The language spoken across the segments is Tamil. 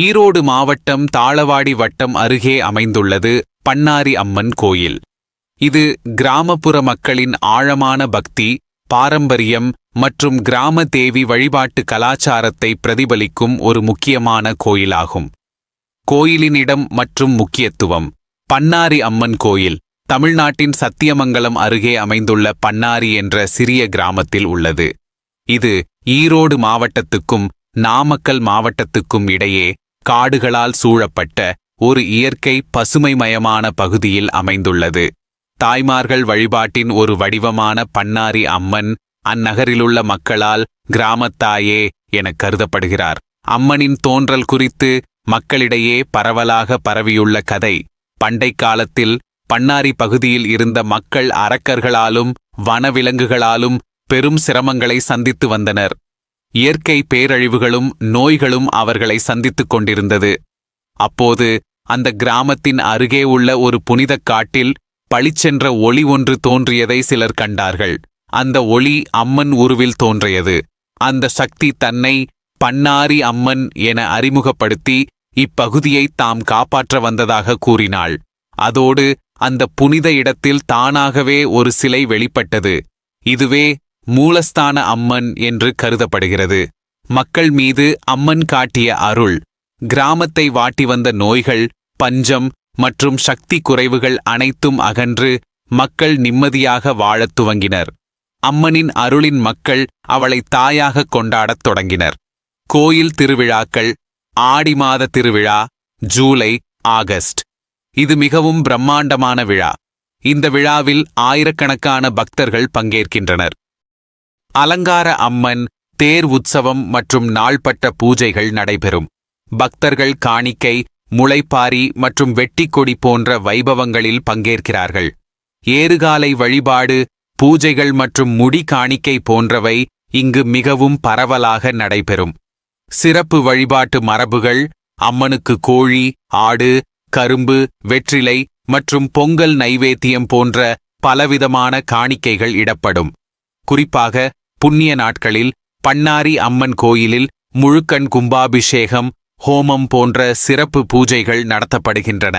ஈரோடு மாவட்டம் தாளவாடி வட்டம் அருகே அமைந்துள்ளது பண்ணாரி அம்மன் கோயில். இது கிராமப்புற மக்களின் ஆழமான பக்தி பாரம்பரியம் மற்றும் கிராம தேவி வழிபாட்டு கலாச்சாரத்தை பிரதிபலிக்கும் ஒரு முக்கியமான கோயிலாகும். கோயிலின் இடம் மற்றும் முக்கியத்துவம். பண்ணாரி அம்மன் கோயில் தமிழ்நாட்டின் சத்தியமங்கலம் அருகே அமைந்துள்ள பண்ணாரி என்ற சிறிய கிராமத்தில் உள்ளது. இது ஈரோடு மாவட்டத்துக்கும் நாமக்கல் மாவட்டத்துக்கும் இடையே காடுகளால் சூழப்பட்ட ஒரு இயற்கை பசுமைமயமான பகுதியில் அமைந்துள்ளது. தாய்மார்கள் வழிபாட்டின் ஒரு வடிவமான பண்ணாரி அம்மன் அந்நகரிலுள்ள மக்களால் கிராமத்தாயே எனக் கருதப்படுகிறார். அம்மனின் தோன்றல் குறித்து மக்களிடையே பரவலாக பரவியுள்ள கதை. பண்டைக் காலத்தில் பன்னாரி பகுதியில் இருந்த மக்கள் அரக்கர்களாலும் வனவிலங்குகளாலும் பெரும் சிரமங்களை சந்தித்து வந்தனர். இயற்கை பேரழிவுகளும் நோய்களும் அவர்களை சந்தித்துக் கொண்டிருந்தது. அப்போது அந்த கிராமத்தின் அருகே உள்ள ஒரு புனிதக் காட்டில் பளிச்சென்ற ஒளி ஒன்று தோன்றியதை சிலர் கண்டார்கள். அந்த ஒளி அம்மன் உருவில் தோன்றியது. அந்த சக்தி தன்னை பண்ணாரி அம்மன் என அறிமுகப்படுத்தி இப்பகுதியை தாம் காப்பாற்ற வந்ததாக கூறினாள். அதோடு அந்த புனித இடத்தில் தானாகவே ஒரு சிலை வெளிப்பட்டது. இதுவே மூலஸ்தான அம்மன் என்று கருதப்படுகிறது. மக்கள் மீது அம்மன் காட்டிய அருள் கிராமத்தை வாட்டி வந்த நோய்கள் பஞ்சம் மற்றும் சக்தி குறைவுகள் அனைத்தும் அகன்று மக்கள் நிம்மதியாக வாழத் துவங்கினர். அம்மனின் அருளின் மக்கள் அவளை தாயாக கொண்டாடத் தொடங்கினர். கோயில் திருவிழாக்கள் ஆடி மாத திருவிழா ஜூலை ஆகஸ்ட். இது மிகவும் பிரம்மாண்டமான விழா. இந்த விழாவில் ஆயிரக்கணக்கான பக்தர்கள் பங்கேற்கின்றனர். அலங்கார அம்மன் தேர் உற்சவம் மற்றும் நாள்பட்ட பூஜைகள் நடைபெறும். பக்தர்கள் காணிக்கை முளைப்பாரி மற்றும் வெட்டிக்கொடி போன்ற வைபவங்களில் பங்கேற்கிறார்கள். ஏறுகாலை வழிபாடு பூஜைகள் மற்றும் முடி காணிக்கை போன்றவை இங்கு மிகவும் பரவலாக நடைபெறும். சிறப்பு வழிபாட்டு மரபுகள் அம்மனுக்கு கோழி ஆடு கரும்பு வெற்றிலை மற்றும் பொங்கல் நைவேத்தியம் போன்ற பலவிதமான காணிக்கைகள் இடப்படும். குறிப்பாக புண்ணிய நாட்களில் பண்ணாரி அம்மன் கோயிலில் முழுக்கண் கும்பாபிஷேகம் ஹோமம் போன்ற சிறப்பு பூஜைகள் நடத்தப்படுகின்றன.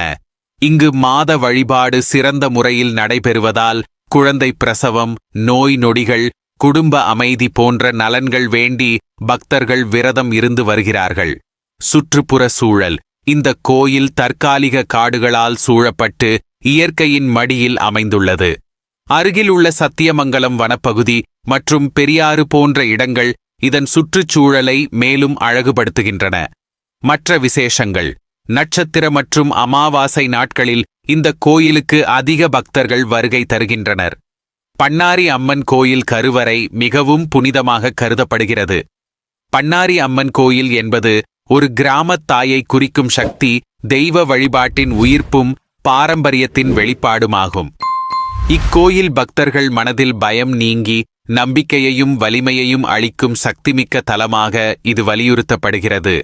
இங்கு மாத வழிபாடு சிறந்த முறையில் நடைபெறுவதால் குழந்தை பிரசவம் நோய் நொடிகள் குடும்ப அமைதி போன்ற நலன்கள் வேண்டி பக்தர்கள் விரதம் இருந்து வருகிறார்கள். சுற்றுப்புற சூழல். இந்த கோயில் தற்காலிக காடுகளால் சூழப்பட்டு இயற்கையின் மடியில் அமைந்துள்ளது. அருகில் உள்ள சத்தியமங்கலம் வனப்பகுதி மற்றும் பெரியாறு போன்ற இடங்கள் இதன் சுற்றுச்சூழலை மேலும் அழகுபடுத்துகின்றன. மற்ற விசேஷங்கள். நட்சத்திர மற்றும் அமாவாசை நாட்களில் இந்த கோயிலுக்கு அதிக பக்தர்கள் வருகை தருகின்றனர். பண்ணாரி அம்மன் கோயில் கருவறை மிகவும் புனிதமாக கருதப்படுகிறது. பண்ணாரி அம்மன் கோயில் என்பது ஒரு கிராமத் தாயை குறிக்கும் சக்தி தெய்வ வழிபாட்டின் உயிர்ப்பும் பாரம்பரியத்தின் வெளிப்பாடுமாகும். இக்கோயில் பக்தர்கள் மனதில் பயம் நீங்கி நம்பிக்கையையும் வலிமையையும் அளிக்கும் சக்திமிக்க தலமாக இது வலியுறுத்தப்படுகிறது.